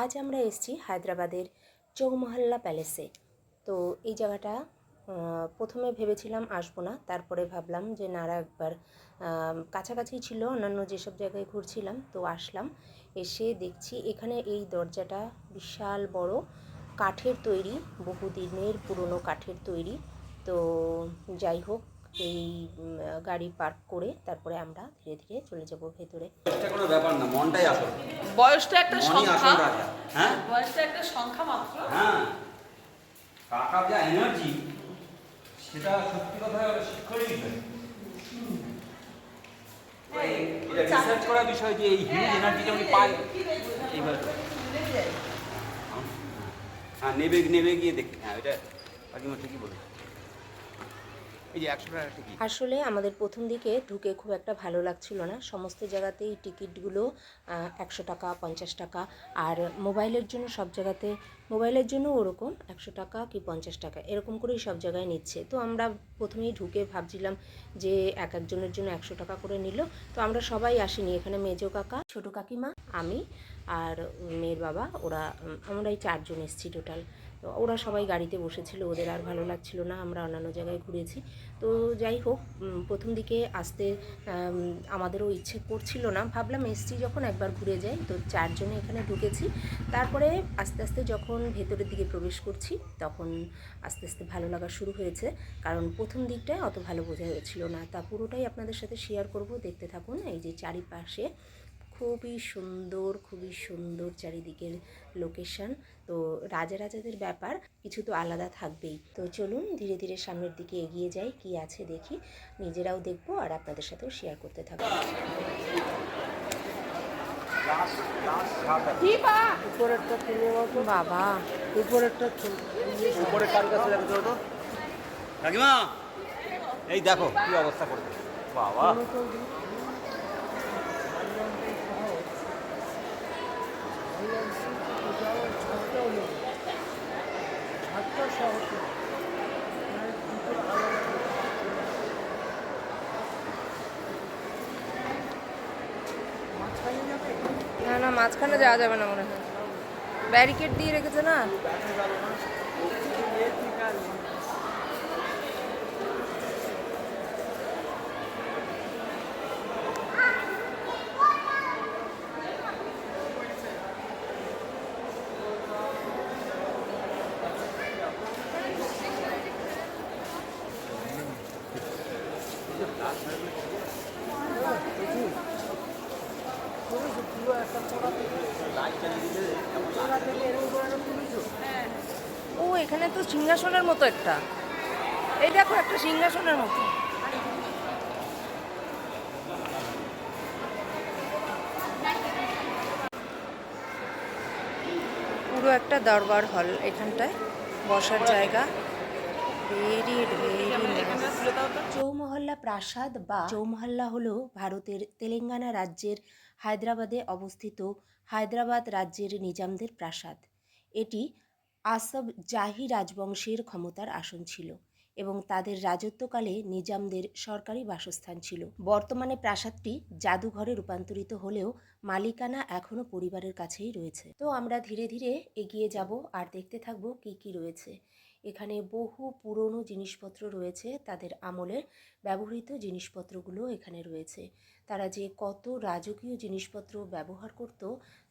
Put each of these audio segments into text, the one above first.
আজ আমরা এসেছি হায়দ্রাবাদের চৌমহল্লা প্যালেসে। তো এই জায়গাটা প্রথমে ভেবেছিলাম আসব না, তারপরে ভাবলাম যে নারা একবার কাছাকাছি ছিল, অন্যান্য যেসব জায়গায় ঘুরছিলাম, তো আসলাম। এসে দেখছি এখানে এই দরজাটা বিশাল বড়, কাঠের তৈরি, বহুদিনের পুরনো কাঠের তৈরি। তো যাই হোক এই গাড়ি পার্ক করে তারপরে আমরা ধীরে ধীরে চলে যাব ভেতরে। এটা কোনো ব্যাপার না মনটাই আসল। বয়সটা একটা সংখ্যা। হ্যাঁ? বয়সটা একটা সংখ্যা মাত্র। হ্যাঁ। টাকা যা এনার্জি সেটা সত্যি কথা শিক্ষণীয় বিষয়। এটা রিসার্চ করার বিষয় যে এই হিউজ এনার্জিটা উনি পায় এইভাবে হ্যাঁ নেবে নেবে গিয়ে দেখতে। হ্যাঁ এটা কাকিমা ঠিকই বলে আসলে আমাদের প্রথম দিকে ঢুকে খুব একটা ভালো লাগছিল না। সমস্ত জায়গাতেই টিকিটগুলো একশো টাকা পঞ্চাশ টাকা। আর মোবাইলের জন্য সব জায়গাতে মোবাইলের জন্য ওরকম একশো টাকা কি পঞ্চাশ টাকা এরকম করেই সব জায়গায় নিচ্ছে। তো আমরা প্রথমেই ঢুকে ভাবছিলাম যে এক একজনের জন্য একশো টাকা করে নিল। তো আমরা সবাই আসিনি এখানে মেজো কাকা ছোটো কাকিমা আমি আর মেয়ের বাবা ওরা উম, আমরা এই চারজন এসেছি টোটাল ওরা সবাই গাড়িতে বসেছিল, ওদের আর ভালো লাগছিল না, আমরা অন্যান্য জায়গায় ঘুরেছি। তো যাই হোক প্রথম দিকে আসতে আমাদেরও ইচ্ছে করছিল না। ভাবলাম এসছি যখন একবার ঘুরে যাই, তো চারজনে এখানে ঢুকেছি। তারপরে আস্তে আস্তে যখন ভেতরের দিকে প্রবেশ করছি, তখন আস্তে আস্তে ভালো লাগা শুরু হয়েছে। কারণ প্রথম দিকটায় অত ভালো বোঝা যাচ্ছিল না। তা পুরোটাই আপনাদের সাথে শেয়ার করব। দেখতে থাকুন এই যে চারিপাশে খুবই সুন্দর খুবই সুন্দর চারিদিকের লোকেশন তো রাজা রাজাদের ব্যাপার কিছু তো আলাদা থাকবেই। তো চলুন ধীরে ধীরে সামনের দিকে এগিয়ে যাই কি আছে দেখি। নিজেরাও দেখব আর আপনাদের সাথেও শেয়ার করতে থাকব। বাবা। উপরে কার কাছে যাবে তো তো? কাকিমা! এই দেখো কি অবস্থা করেছে। বাবা। না না মাঝখানে যাওয়া যাবে না মনে হয়। ব্যারিকেড দিয়ে রেখেছে না? ও, এখানে তো সিংহাসনের মতো একটা। এই দেখো, একটা সিংহাসনের মতো। পুরো একটা দরবার হল এখানটায়, বসার জায়গা। ভেরি ভেরি চৌমহল্লা প্রাসাদ বা চৌমহল্লা হলো ভারতের তেলেঙ্গানা রাজ্যের হায়দ্রাবাদে অবস্থিত হায়দ্রাবাদ রাজ্যের নিজামদের প্রাসাদ। এটি আসব জাহি রাজবংশের ক্ষমতার আসন ছিল এবং তাদের রাজত্বকালে নিজামদের সরকারি বাসস্থান ছিল। বর্তমানে প্রাসাদটি জাদুঘরে রূপান্তরিত হলেও মালিকানা এখনও পরিবারের কাছেই রয়েছে। তো আমরা ধীরে ধীরে এগিয়ে যাব আর দেখতে থাকব কি কি রয়েছে। এখানে বহু পুরনো জিনিসপত্র রয়েছে তাদের আমলের ব্যবহৃত জিনিসপত্রগুলো এখানে রয়েছে। তারা যে কত রাজকীয় জিনিসপত্র ব্যবহার করত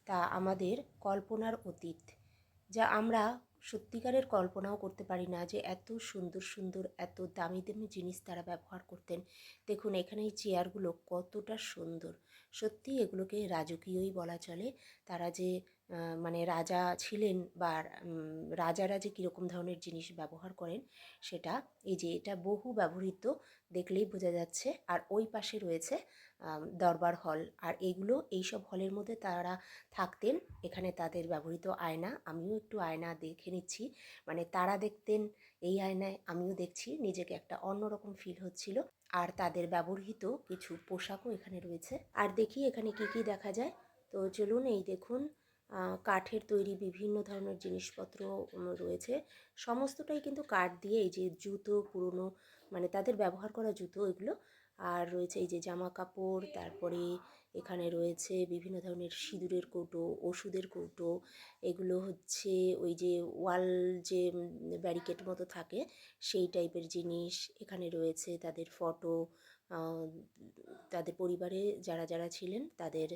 তা আমাদের কল্পনার অতীত, যা আমরা সত্যিকারের কল্পনাও করতে পারি না যে এত সুন্দর সুন্দর, এত দামি দামি জিনিস তারা ব্যবহার করতেন। দেখুন, এখানে এই চেয়ারগুলো কতটা সুন্দর। সত্যি এগুলোকে রাজকীয়ই বলা চলে। তারা যে মানে রাজা ছিলেন বা রাজারা যে কীরকম ধরনের জিনিস ব্যবহার করেন সেটা, এই যে এটা বহু ব্যবহৃত দেখলেই বোঝা যাচ্ছে। আর ওই পাশে রয়েছে দরবার হল। আর এগুলো, এই সব হলের মধ্যে তারা থাকতেন। এখানে তাদের ব্যবহৃত আয়না, আমিও একটু আয়না দেখে নিচ্ছি। মানে তারা দেখতেন এই আয়নায়, আমিও দেখছি, নিজেকে একটা অন্যরকম ফিল হচ্ছিল। আর তাদের ব্যবহৃত কিছু পোশাকও এখানে রয়েছে। আর দেখি এখানে কি কি দেখা যায়। তো চলুন এই দেখুন কাঠের তৈরি বিভিন্ন ধরনের জিনিসপত্র রয়েছে। সমস্তটাই কিন্তু কাঠ দিয়ে এই যে জুতো, পুরনো মানে তাদের ব্যবহার করা জুতো এগুলো। আর রয়েছে এই যে জামা কাপড় তারপরে এখানে রয়েছে বিভিন্ন ধরনের সিঁদুরের কৌটো, ওষুধের কৌটো। এগুলো হচ্ছে ওই যে ওয়াল যে ব্যারিকেড মতো থাকে, সেই টাইপের জিনিস। এখানে রয়েছে তাদের ফটো তাদের পরিবারে যারা যারা ছিলেন তাদের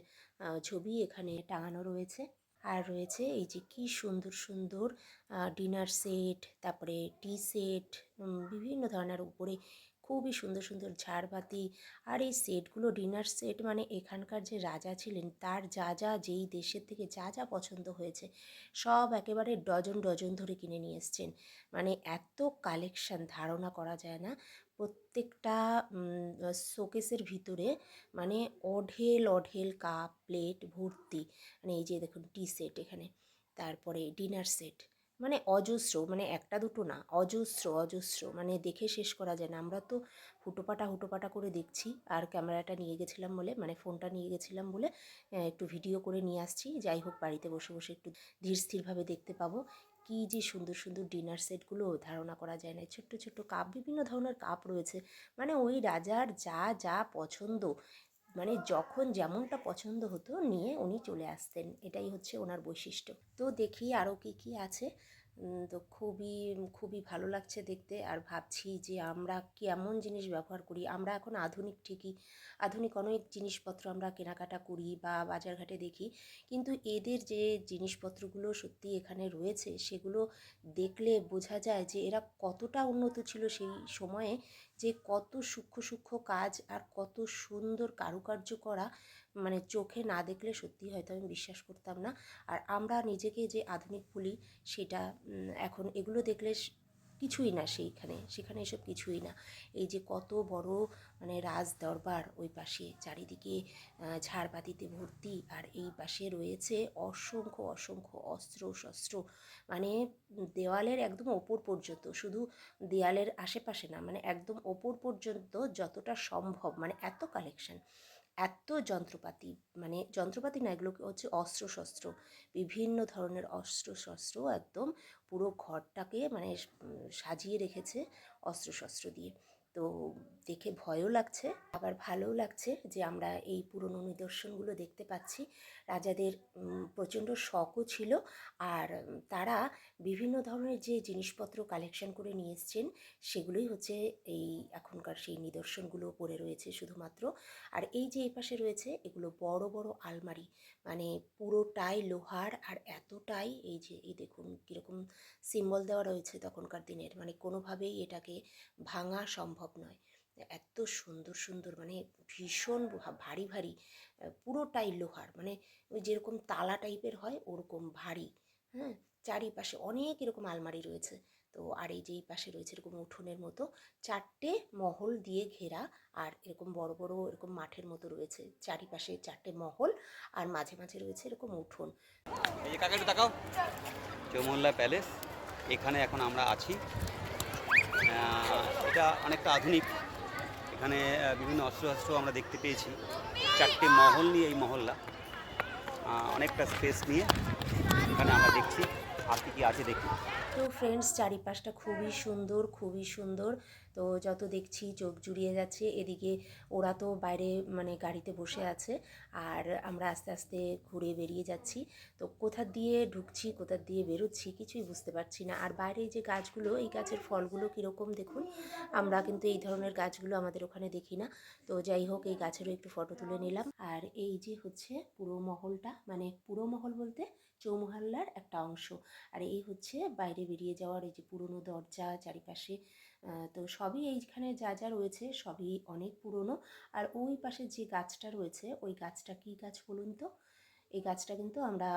ছবি এখানে টাঙানো রয়েছে। আর রয়েছে এই যে কি সুন্দর সুন্দর ডিনার সেট তারপরে টি সেট বিভিন্ন ধরনের উপরে খুবই সুন্দর সুন্দর ঝাড়বাতি আর এই সেটগুলো ডিনার সেট মানে এখানকার যে রাজা ছিলেন, তার যা যা যেই দেশের থেকে যা যা পছন্দ হয়েছে, সব একেবারে ডজন ডজন ধরে কিনে নিয়ে এসছেন। মানে এত কালেকশন ধারণা করা যায় না, প্রত্যেকটা শোকেসের ভিতরে মানে অঢেল অঢেল কাপ প্লেট ভর্তি মানে এই যে দেখুন টি সেট এখানে, তারপরে ডিনার সেট মানে অজস্র মানে একটা দুটো না, অজস্র অজস্র মানে দেখে শেষ করা যায় না। আমরা তো হুটোপাটা হুটোপাটা করে দেখছি। আর ক্যামেরাটা নিয়ে গেছিলাম বলে মানে ফোনটা নিয়ে গেছিলাম বলে একটু ভিডিও করে নিয়ে আসছি। যাই হোক, বাড়িতে বসে বসে একটু ধীর স্থিরভাবে দেখতে পাবো। কি যে সুন্দর সুন্দর ডিনার সেটগুলো ধারণা করা যায় না। ছোট্ট ছোট্ট কাপ, বিভিন্ন ধরনের কাপ রয়েছে। মানে ওই রাজার যা যা পছন্দ মানে যখন যেমনটা পছন্দ হতো নিয়ে উনি চলে আসতেন। এটাই হচ্ছে ওনার বৈশিষ্ট্য। তো দেখি আরও কী কী আছে। তো খুবই খুবই ভালো লাগছে দেখতে। আর ভাবছি যে আমরা কেমন জিনিস ব্যবহার করি। আমরা এখন আধুনিক ঠিকই, আধুনিক অনেক জিনিসপত্র আমরা কেনাকাটা করি বা বাজারঘাটে দেখি। কিন্তু এদের যে জিনিসপত্রগুলো সত্যি এখানে রয়েছে, সেগুলো দেখলে বোঝা যায় যে এরা কতটা উন্নত ছিল সেই সময়ে যে কত সূক্ষ্ম সূক্ষ্ম কাজ আর কত সুন্দর কারুকার্য করা মানে চোখে না দেখলে সত্যি হয়তো আমি বিশ্বাস করতাম না। আর আমরা নিজেকে যে আধুনিক বলি সেটা এখন এগুলো দেখলে কিছুই না সেইখানে, সেখানে এসব কিছুই না। এই যে কত বড় মানে রাজ দরবার ওই পাশে, চারিদিকে ঝাড়বাতিতে ভর্তি, আর এই পাশে রয়েছে অসংখ্য অসংখ্য অস্ত্র, শস্ত্র। মানে দেওয়ালের একদম ওপর পর্যন্ত, শুধু দেয়ালের আশেপাশে না মানে একদম ওপর পর্যন্ত যতটা সম্ভব মানে এত কালেকশন এত যন্ত্রপাতি মানে যন্ত্রপাতি না, এগুলো হচ্ছে অস্ত্র শস্ত্র বিভিন্ন ধরনের অস্ত্র শস্ত্র একদম পুরো ঘরটাকে মানে সাজিয়ে রেখেছে অস্ত্র শস্ত্র দিয়ে। তো দেখে ভয়ও লাগছে, আবার ভালোও লাগছে যে আমরা এই পুরনো নিদর্শনগুলো দেখতে পাচ্ছি। রাজাদের প্রচণ্ড শখও ছিল আর তারা বিভিন্ন ধরনের যে জিনিসপত্র কালেকশন করে নিয়ে এসছেন, সেগুলোই হচ্ছে এই এখনকার সেই নিদর্শনগুলো পড়ে রয়েছে শুধুমাত্র। আর এই যে এই পাশে রয়েছে, এগুলো বড় বড় আলমারি মানে পুরোটাই লোহার আর এতটাই এই যে, এই দেখুন কীরকম সিম্বল দেওয়া রয়েছে তখনকার দিনের মানে কোনোভাবেই এটাকে ভাঙা সম্ভব নয়। এত সুন্দর সুন্দর মানে ভীষণ ভারী ভারী পুরোটাই লোহার। মানে ওই যেরকম তালা টাইপের হয় ওরকম ভারী। হ্যাঁ? চারিপাশে অনেক এরকম আলমারি রয়েছে। তো আর এই যে এই পাশে রয়েছে এরকম উঠোনের মতো চারটে মহল দিয়ে ঘেরা আর এরকম বড় বড় এরকম মাঠের মতো রয়েছে। চারিপাশে চারটে মহল আর মাঝে মাঝে রয়েছে এরকম উঠোন। এই যে তাকাও। চৌমল্লা প্যালেস। এখানে এখন আমরা আছি। এটা অনেকটা আধুনিক এখানে বিভিন্ন অস্ত্র অস্ত্র আমরা দেখতে পেয়েছি। চারটে মহল নিয়ে এই মহল্লা। অনেকটা স্পেস নিয়ে এখানে আমরা দেখছি। আর কি কি আছে দেখি তো ফ্রেন্ডস চারিপাশটা খুবই সুন্দর খুবই সুন্দর। তো যত দেখছি চোখ জুড়িয়ে যাচ্ছে, এদিকে ওরা তো বাইরে মানে গাড়িতে বসে আছে, আর আমরা আস্তে আস্তে ঘুরে বেরিয়ে যাচ্ছি। তো কোথা দিয়ে ঢুকছি, কোথা দিয়ে বেরোচ্ছি কিছুই বুঝতে পারছি না। আর বাইরে যে গাছগুলো, এই গাছের ফলগুলো কীরকম দেখুন, আমরা কিন্তু এই ধরনের গাছগুলো আমাদের ওখানে দেখি না। তো যাই হোক, এই গাছেরও একটু ফটো তুলে নিলাম। আর এই যে হচ্ছে পুরো মহলটা মানে পুরো মহল বলতে চৌমহল্লার একটা অংশ। আর এই হচ্ছে বাইরে বেরিয়ে যাওয়ার এই যে পুরনো দরজা, চারিপাশে তো সবই এইখানে যা যা রয়েছে সবই অনেক পুরনো। আর ওই পাশে যে গাছটা রয়েছে, ওই গাছটা কী গাছ বলুন তো? এই গাছটা কিন্তু আমরা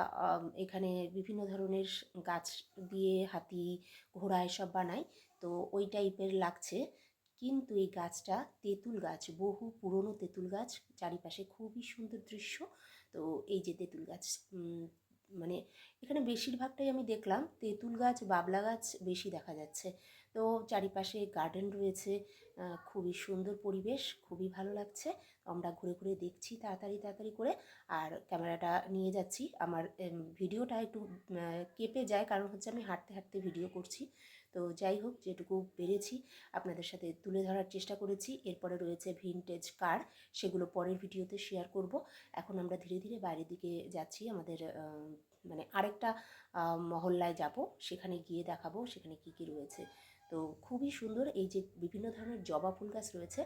এখানে বিভিন্ন ধরনের গাছ দিয়ে হাতি, ঘোড়া এসব বানাই। তো ওই টাইপের লাগছে। কিন্তু এই গাছটা তেঁতুল গাছ, বহু পুরনো তেঁতুল গাছ, চারিপাশে খুবই সুন্দর দৃশ্য। তো এই যে তেঁতুল গাছ মানে এখানে বেশিরভাগটাই আমি দেখলাম তেঁতুল গাছ, বাবলা গাছ বেশি দেখা যাচ্ছে। তো চারিপাশে গার্ডেন রয়েছে খুবই সুন্দর পরিবেশ, খুবই ভালো লাগছে। আমরা ঘুরে ঘুরে দেখছি তাড়াতাড়ি তাড়াতাড়ি করে। আর ক্যামেরাটা নিয়ে যাচ্ছি। আমার ভিডিওটা একটু কেঁপে যায়, কারণ হচ্ছে আমি হাঁটতে হাঁটতে ভিডিও করছি। তো যাই হোক, যেটুকু পেরেছি আপনাদের সাথে তুলে ধরার চেষ্টা করেছি। এরপরে রয়েছে ভিনটেজ কার সেগুলো পরের ভিডিওতে শেয়ার করব। এখন আমরা ধীরে ধীরে বাইরের দিকে যাচ্ছি, আমাদের মানে আরেকটা মহল্লায় যাব, সেখানে গিয়ে দেখাবো সেখানে কি কি রয়েছে। তো খুবই সুন্দর এই যে বিভিন্ন ধরনের জবা ফুল গাছ রয়েছে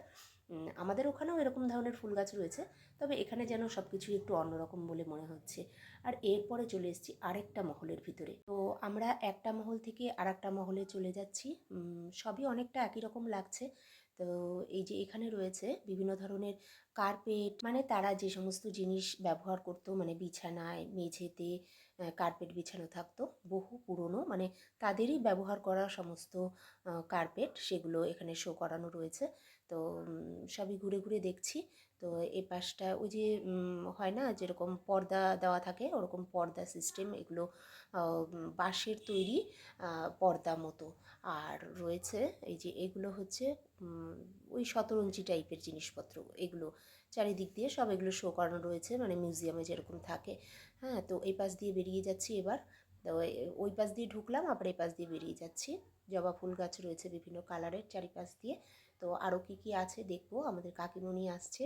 আমাদের ওখানেও এরকম ধরনের ফুল গাছ রয়েছে, তবে এখানে যেন সব কিছুই একটু অন্যরকম বলে মনে হচ্ছে। আর এরপরে চলে এসেছি আরেকটা মহলের ভিতরে। তো আমরা একটা মহল থেকে আরেকটা মহলে চলে যাচ্ছি। সবই অনেকটা একই রকম লাগছে। তো এই যে এখানে রয়েছে বিভিন্ন ধরনের কার্পেট মানে তারা যে সমস্ত জিনিস ব্যবহার করতো মানে বিছানায়, মেঝেতে কার্পেট বিছানো থাকতো, বহু পুরনো মানে তাদেরই ব্যবহার করা সমস্ত কার্পেট, সেগুলো এখানে শো করানো রয়েছে। তো সবই ঘুরে ঘুরে দেখছি। তো এই পাশটা ওই যে হয় না, যেরকম পর্দা দেওয়া থাকে, ওরকম পর্দা সিস্টেম এগুলো বাঁশের তৈরি পর্দা মতো। আর রয়েছে এই যে এগুলো হচ্ছে ওই শতরঞ্জি টাইপের জিনিসপত্র, এগুলো। চারিদিক দিয়ে সব এগুলো শো করানো রয়েছে মানে মিউজিয়ামে যেরকম থাকে। হ্যাঁ তো এই পাশ দিয়ে বেরিয়ে যাচ্ছি এবার। তো ওই পাশ দিয়ে ঢুকলাম, আবার এই পাশ দিয়ে বেরিয়ে যাচ্ছি। জবা ফুল গাছ রয়েছে বিভিন্ন কালারের চারিপাশ দিয়ে। তো আরও কী কী আছে দেখব আমাদের কাকিমণি আসছে।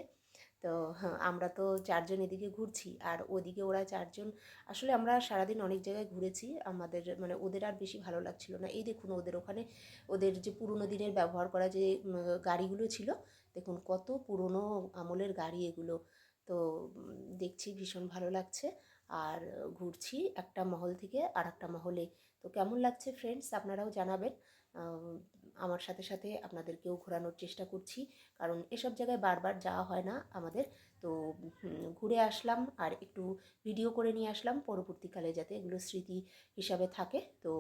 তো হ্যাঁ, আমরা তো চারজন এদিকে ঘুরছি আর ওদিকে ওরা চারজন আসলে আমরা সারাদিন অনেক জায়গায় ঘুরেছি আমাদের মানে ওদের আর বেশি ভালো লাগছিল না। এই দেখুন ওদের ওখানে ওদের যে পুরনো দিনের ব্যবহার করা যে গাড়িগুলো ছিল দেখুন কত পুরনো আমলের গাড়ি এগুলো। তো দেখছি ভীষণ ভালো লাগছে আর ঘুরছি একটা মহল থেকে আর একটা মহলে। তো কেমন লাগছে ফ্রেন্ডস আপনারাও জানাবেন। আমার সাথে সাথে আপনাদেরকেও ঘোরানোর চেষ্টা করছি। কারণ এসব জায়গায় বারবার যাওয়া হয় না আমাদের। তো ঘুরে আসলাম আর একটু ভিডিও করে নিয়ে আসলাম পরবর্তীকালে যাতে এগুলো স্মৃতি হিসাবে থাকে। তো,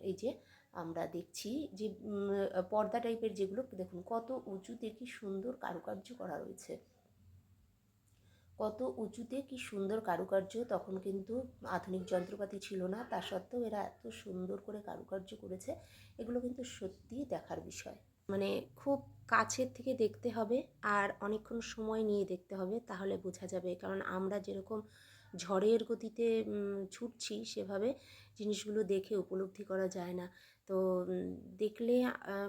এই যে আমরা দেখছি যে পর্দা টাইপের যেগুলো, দেখুন কত উঁচুতে কি সুন্দর কারুকার্য করা রয়েছে। কত উঁচুতে কি সুন্দর কারুকার্য, তখন কিন্তু আধুনিক যন্ত্রপাতি ছিল না। তা সত্ত্বেও এরা এত সুন্দর করে কারুকার্য করেছে, এগুলো কিন্তু সত্যিই দেখার বিষয়। মানে খুব কাছের থেকে দেখতে হবে আর অনেকক্ষণ সময় নিয়ে দেখতে হবে, তাহলে বোঝা যাবে। কারণ আমরা যেরকম ঝড়ের গতিতে ছুটছি, সেভাবে জিনিসগুলো দেখে উপলব্ধি করা যায় না। তো দেখলে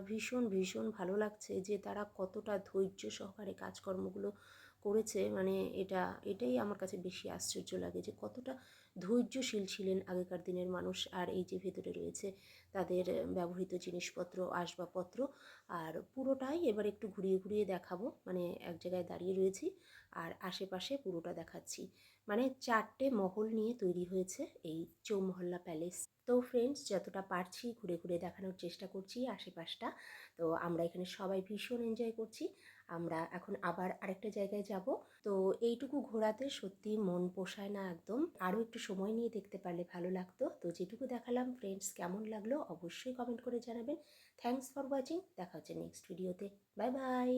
ভীষণ ভীষণ ভালো লাগছে যে তারা কতটা ধৈর্য সহকারে কাজকর্মগুলো করেছে মানে এটা, এটাই আমার কাছে বেশি আশ্চর্য লাগে যে কতটা ধৈর্যশীল ছিলেন আগেকার দিনের মানুষ আর এই যে ভেতরে রয়েছে তাদের ব্যবহৃত জিনিসপত্র, আসবাবপত্র। আর পুরোটাই এবার একটু ঘুরিয়ে ঘুরিয়ে দেখাবো মানে এক জায়গায় দাঁড়িয়ে রয়েছি আর আশেপাশে পুরোটা দেখাচ্ছি। মানে চারটে মহল নিয়ে তৈরি হয়েছে এই চৌমহল্লা প্যালেস। তো ফ্রেন্ডস যতটা পারছি ঘুরে ঘুরে দেখানোর চেষ্টা করছি আশেপাশটা। তো আমরা এখানে সবাই ভীষণ এনজয় করছি। আমরা এখন আবার আরেকটা জায়গায় যাব। তো এইটুকু ঘোরাতে সত্যি মন পোষায় না একদম। আরও একটু সময় নিয়ে দেখতে পারলে ভালো লাগতো। তো যেটুকু দেখালাম ফ্রেন্ডস কেমন লাগল অবশ্যই কমেন্ট করে জানাবেন। থ্যাংকস ফর ওয়াচিং দেখা হচ্ছে নেক্সট ভিডিওতে বাই বাই